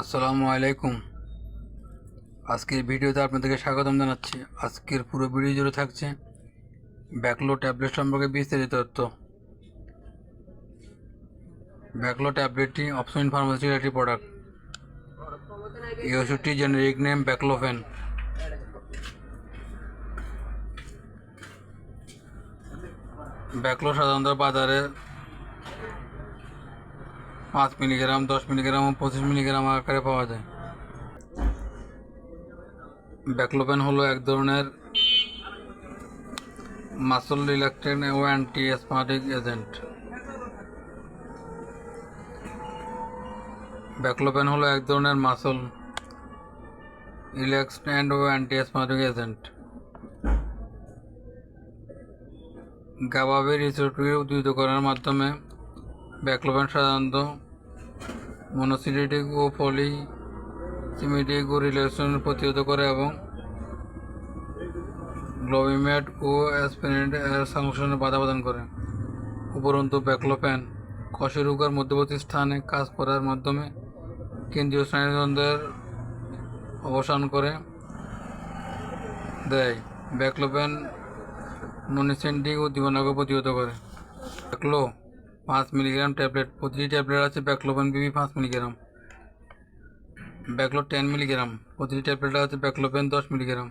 আসসালামু আলাইকুম। আজকের ভিডিওতে আপনাদেরকে স্বাগতম জানাচ্ছি। আজকের পুরো ভিডিও জুড়ে থাকছে ব্যাকলো ট্যাবলেট সম্পর্কে বিস্তারিত তথ্য। ব্যাকলো ট্যাবলেটটি অপশন ফার্মাসির একটি প্রোডাক্ট। এই ওষুধটি জেনারিক নেম ব্যাকলোফেন। ব্যাকলো সাধারণত বাজারে পাঁচ মিলিগ্রাম, দশ মিলিগ্রাম ও পঁচিশ মিলিগ্রাম আকারে পাওয়া যায়। ব্যাকলোপেন হলো এক ধরনের মাসল রিল্যাক্টেন ও অ্যান্টি অ্যাসমাটিক এজেন্ট। ব্যাকলোপেন হলো এক ধরনের মাসল রিল্যাক্সেন্ট ও অ্যান্টি অ্যাসমাটিক এজেন্ট। গাবাবের উদ্ভিদ করার মাধ্যমে ব্যাকলোপেন সাধারণত মনোসিলিটিক ও পলিসিমেটিক ও রিলেশন প্রতিহত করে এবং গ্লোবিমেট ও অ্যাসপেনেট এর সংশ্লেষণে বাধা প্রদান করে। উপরন্তু, ব্যাকলোপেন কশেরুকার মধ্যবর্তী স্থানে কাজ করার মাধ্যমে কেন্দ্রীয় স্নায়ুতন্ত্রের অবসান করে, দেয়। ব্যাকলোপেন ননিসেন্টিক উদ্দীপনাকে প্রতিহত করে। ব্যাকলো পাঁচ মিলিগ্রাম ট্যাবলেট, প্রতিটি ট্যাবলেট আছে ব্যাকলোপেন বিবি পাঁচ মিলিগ্রাম। ব্যাকলো টেন মিলিগ্রাম, প্রতিটি ট্যাবলেট আছে ব্যাকলোপেন দশ মিলিগ্রাম।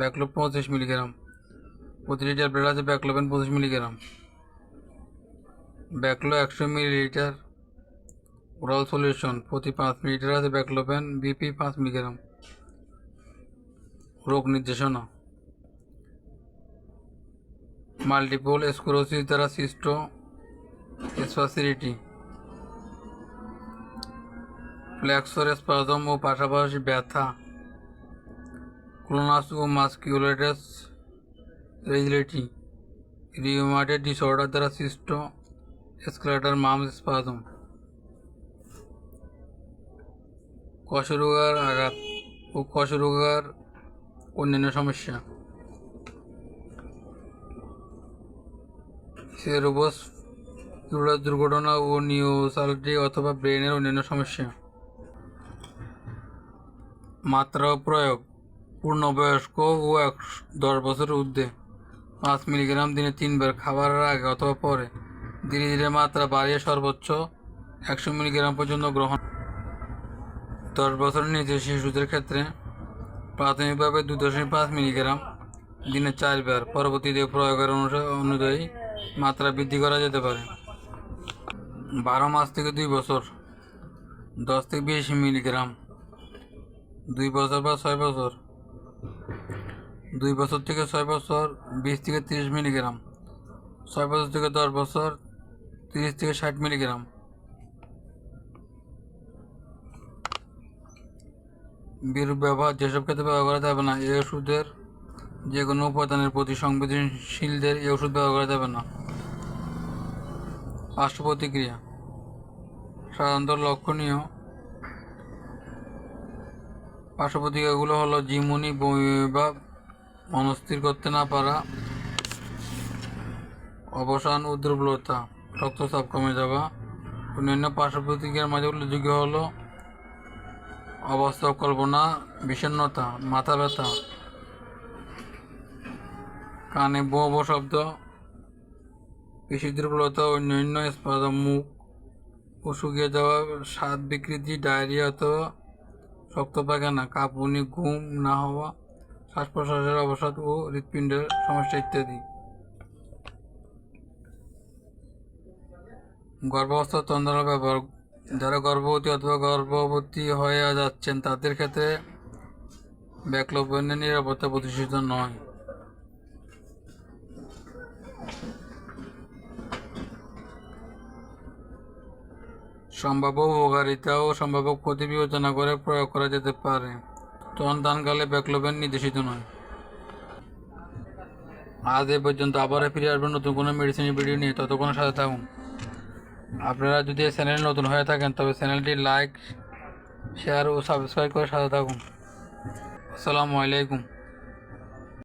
ব্যাকলো পঁচিশ মিলিগ্রাম, প্রতিটি ট্যাবলেট আছে ব্যাকলোপেন পঁচিশ মিলিগ্রাম। ব্যাকলো একশো মিলিলিটার ওরাল সলিউশন, প্রতি পাঁচ মিলিটার আছে ব্যাকলোপেন বিপি পাঁচ মিলিগ্রাম। রোগ নির্দেশনা। মাল্টিপল স্ক্লোরোসিস দ্বারা সৃষ্ট স্পাসিলিটি ফ্ল্যাক্সর স্পাজম ও পাশাপাশি ব্যথা ক্লোনাস ও মাস্কিউলেটাস রেজিলিটি রিউমাটেড ডিসঅর্ডার দ্বারা সৃষ্ট স্কেলেটার মামস স্পাজম কশরোগার আঘাত ও কশরোগার অন্যান্য সমস্যা সেরোবস ইউরাস দুর্ঘটনা ও নিউসালটি অথবা ব্রেনের অন্যান্য সমস্যা। মাত্রা প্রয়োগ। পূর্ণবয়স্ক ও এক দশ বছরের ঊর্ধ্বে। পাঁচ মিলিগ্রাম দিনে তিনবার খাবারের আগে অথবা পরে। ধীরে ধীরে মাত্রা বাড়িয়ে সর্বোচ্চ একশো মিলিগ্রাম পর্যন্ত গ্রহণ। দশ বছরের নিচে শিশুদের ক্ষেত্রে প্রাথমিকভাবে দু দশমিক পাঁচ মিলিগ্রাম দিনে চারবার। পরবর্তীতে প্রয়োগের অনুযায়ী মাত্রা বৃদ্ধি করা যেতে পারে। বারো মাস থেকে দুই বছর, দশ থেকে বিশ মিলিগ্রাম। দুই বছর বা ছয় বছর। দুই বছর থেকে ছয় বছর, বিশ থেকে তিরিশ মিলিগ্রাম। ছয় বছর থেকে দশ বছর, তিরিশ থেকে ষাট মিলিগ্রাম। বিরূপ ব্যবহার, যেসব ক্ষেত্রে ব্যবহার করা যাবে না, এই ওষুধের যে কোনো উপাদানের প্রতি সংবেদনশীলদের এই ওষুধ ব্যবহার করা যাবে না। পার্শ্ব প্রতিক্রিয়া সাধারণত লক্ষণীয় পার্শ্ব প্রতিক্রিয়াগুলো হলো জিমুনি বা মনস্থির করতে না পারা, অবসান ও দুর্বলতা রক্তচাপ কমে যাওয়া। অন্যান্য পার্শ্ব প্রতিক্রিয়ার মাঝে উল্লেখযোগ্য হলো অবাস্তব কল্পনা, বিষণ্ণতা, মাথা ব্যথা, কানে বো শব্দ পেশি দুর্বলতা অন্যান্য স্পাজম মুখ ও শুকিয়ে যাওয়া স্বাদ বিকৃতি, ডায়রিয়া অথবা শক্ত পায়খানা কাঁপুনি, ঘুম না হওয়া শ্বাস প্রশ্বাসের অবসাদ ও হৃৎপিণ্ডের সমস্যা ইত্যাদি। গর্ভাবস্থা তন্দ্রা ব্যবহার, যারা গর্ভবতী অথবা গর্ভবতী হয়ে যাচ্ছেন, তাদের ক্ষেত্রে ব্যাকলোপেনের নিরাপত্তা প্রতিষ্ঠিত নয়। সম্ভাব্য উপকারিতা ও সম্ভাব্য ক্ষতি বিবেচনা করে প্রয়োগ করা যেতে পারে। সন্তানকালে ব্যাকলোপেন নির্দেশিত নয়। আজ এ পর্যন্ত আবার ফিরে আসবেন নতুন কোনো মেডিসিনের ভিডিও নিয়ে। ততক্ষণ সাথে থাকুন। আপনারা যদি এই চ্যানেলে নতুন হয়ে থাকেন, তবে চ্যানেলটি লাইক শেয়ার ও সাবস্ক্রাইব করে সাথে থাকুন। আসসালামু আলাইকুম।